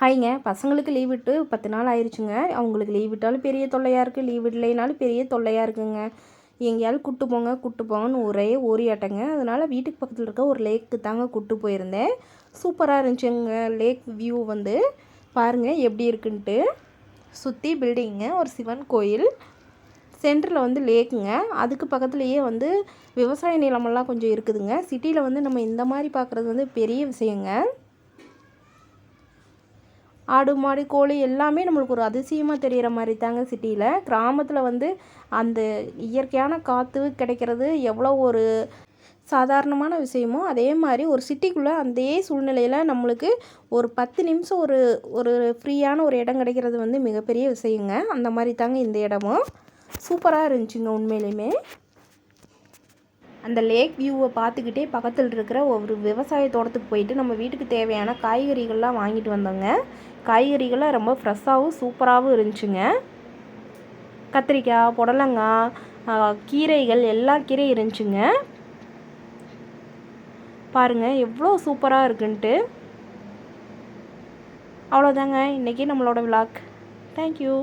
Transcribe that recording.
ஹாய்ங்க. பசங்களுக்கு லீவ் விட்டு பத்து நாள் ஆயிடுச்சுங்க அவங்களுக்கு லீவ் விட்டாலும் பெரிய தொல்லையாக இருக்குது லீவ் விடலைனாலும் பெரிய தொல்லையாக இருக்குங்க. எங்கேயாவது கூட்டு போங்க கூட்டு போங்கன்னு ஒரே ஓரியாட்டங்க. அதனால் வீட்டுக்கு பக்கத்தில் இருக்க ஒரு லேக்கு தாங்க கூட்டு போயிருந்தேன். சூப்பராக இருந்துச்சுங்க. லேக் வியூ வந்து. பாருங்கள் எப்படி இருக்குன்ட்டு. சுற்றி பில்டிங்க ஒரு சிவன் கோயில். சென்டரில் வந்து லேக்குங்க அதுக்கு பக்கத்துலேயே வந்து விவசாய நிலமெல்லாம் கொஞ்சம் இருக்குதுங்க. சிட்டியில் வந்து நம்ம இந்த மாதிரி பார்க்குறது வந்து பெரிய விஷயங்க. ஆடு மாடு கோழி எல்லாமே நம்மளுக்கு ஒரு அதிசயமாக தெரிகிற மாதிரி தாங்க சிட்டியில். கிராமத்தில் வந்து அந்த இயற்கையான காற்று கிடைக்கிறது எவ்வளோ ஒரு சாதாரணமான விஷயமோ அதே மாதிரி ஒரு சிட்டிக்குள்ளே அதே சூழ்நிலையில் நம்மளுக்கு ஒரு பத்து நிமிஷம் ஒரு ஒரு ஃப்ரீயான ஒரு இடம் கிடைக்கிறது வந்து மிகப்பெரிய விஷயங்க. அந்த மாதிரி தாங்க இந்த இடமும். சூப்பராக இருந்துச்சுங்க உண்மையிலையுமே அந்த லேக் வியூவை பார்த்துக்கிட்டே பக்கத்தில் இருக்கிற ஒரு விவசாய தோட்டத்துக்கு போயிட்டு நம்ம வீட்டுக்கு தேவையான காய்கறிகள்லாம் வாங்கிட்டு வந்தோங்க. காய்கறிகள்லாம் ரொம்ப ஃப்ரெஷ்ஷாகவும் சூப்பராகவும் இருந்துச்சுங்க. கத்திரிக்காய் புடலங்காய் கீரைகள் எல்லா கீரையும் இருந்துச்சுங்க. பாருங்கள் எவ்வளோ சூப்பராக இருக்குன்ட்டு. அவ்வளோதாங்க இன்றைக்கி நம்மளோட விளாக் தேங்க்யூ